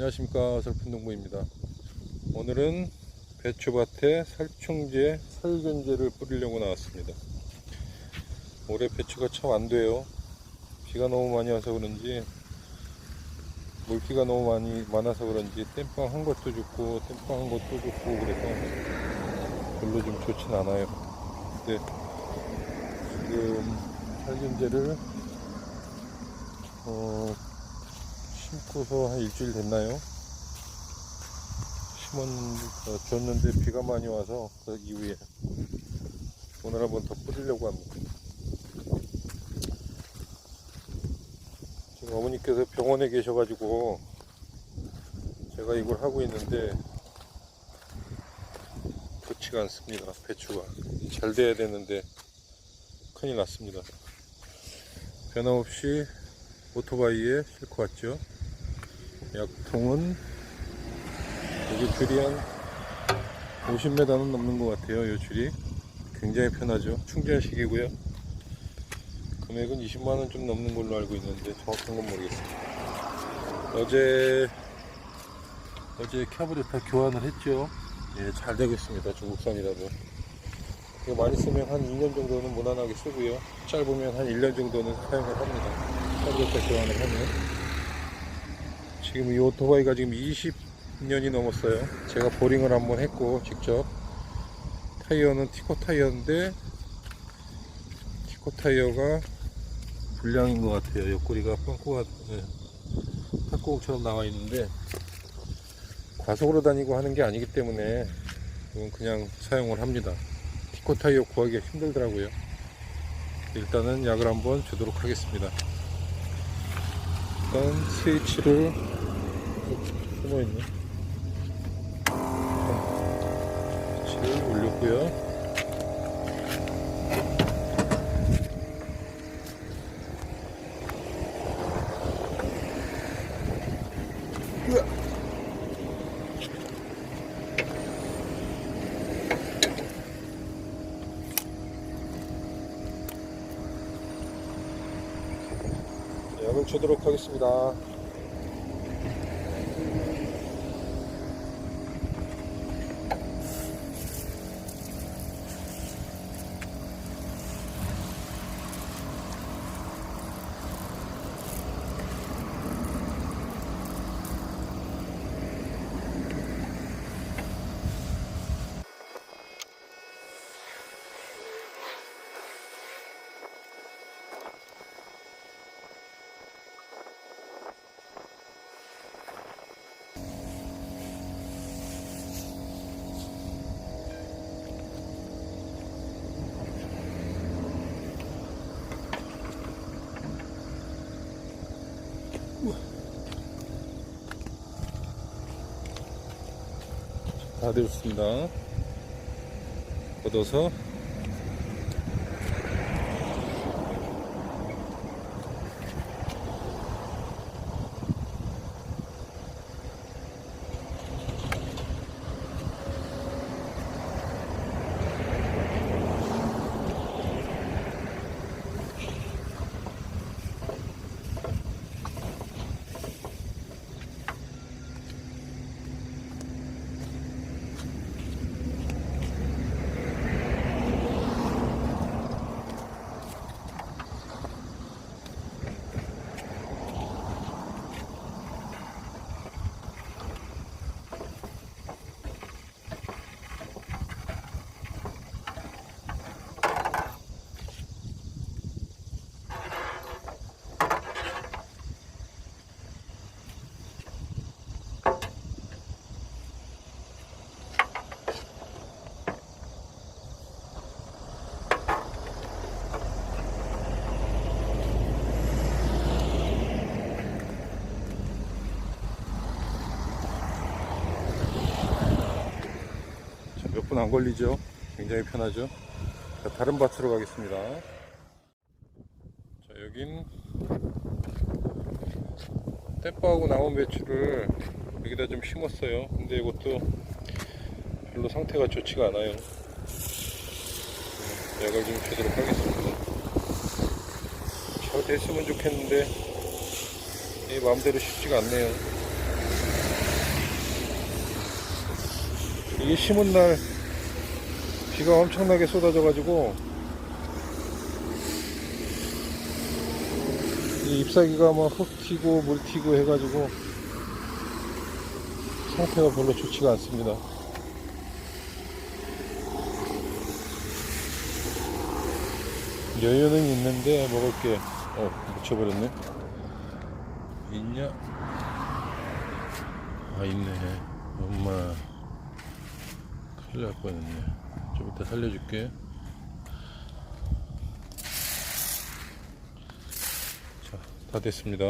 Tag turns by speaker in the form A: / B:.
A: 안녕하십니까. 설픈농부입니다. 오늘은 배추밭에 살충제 살균제를 뿌리려고 나왔습니다. 올해 배추가 참 안돼요. 비가 너무 많이 와서 그런지 물기가 너무 많이 많아서 그런지 땜빵 한 것도 죽고 땜빵 한 것도 죽고 그래서 별로 좀 좋진 않아요. 근데 지금 살균제를 어, 심고서 한 일주일 됐나요? 심었, 어, 줬는데 비가 많이 와서 그 이후에 오늘 한번 더 뿌리려고 합니다. 지금 어머니께서 병원에 계셔가지고 제가 이걸 하고 있는데 좋지가 않습니다. 배추가 잘 돼야 되는데 큰일 났습니다. 변함없이 오토바이에 싣고 왔죠. 약통은 여기 줄이 한 50m는 넘는 것 같아요. 이 줄이 굉장히 편하죠. 충전식이고요. 금액은 20만원 좀 넘는 걸로 알고 있는데 정확한 건 모르겠습니다. 어제 어제 캐브레터 교환을 했죠. 예, 잘 되고 있습니다. 중국산이라도. 이거 많이 쓰면 한 2년 정도는 무난하게 쓰고요. 짧으면 한 1년 정도는 사용을 합니다. 캐브레터 교환을 하면. 지금 이 오토바이가 지금 20년이 넘었어요. 제가 보링을 한번 했고 직접 타이어는 티코 타이어인데 티코 타이어가 불량인 것 같아요. 옆구리가 빵꾸가 네, 탁구공처럼 나와 있는데 과속으로 다니고 하는 게 아니기 때문에 이건 그냥 사용을 합니다. 티코 타이어 구하기가 힘들더라고요. 일단은 약을 한번 주도록 하겠습니다. 일단 스위치를 숨어있네. 스위치를 올렸고요. 약을 주도록 하겠습니다. 다 되었습니다. 걷어서 분 안 걸리죠? 굉장히 편하죠? 자, 다른 밭으로 가겠습니다. 자, 여긴 떼빠하고 나온 배추를 여기다 좀 심었어요. 근데 이것도 별로 상태가 좋지가 않아요. 네, 약을 좀 주도록 하겠습니다. 잘 됐으면 좋겠는데 이 마음대로 쉽지가 않네요. 이게 심은 날 비가 엄청나게 쏟아져가지고 이 잎사귀가 뭐흙 튀고 물 튀고 해가지고 상태가 별로 좋지가 않습니다. 여유는 있는데 먹을 게 어, 묻혀버렸네. 있냐? 아 있네. 엄마 큰일 날 뻔했네. 좀 이따 살려줄게. 자, 다 됐습니다.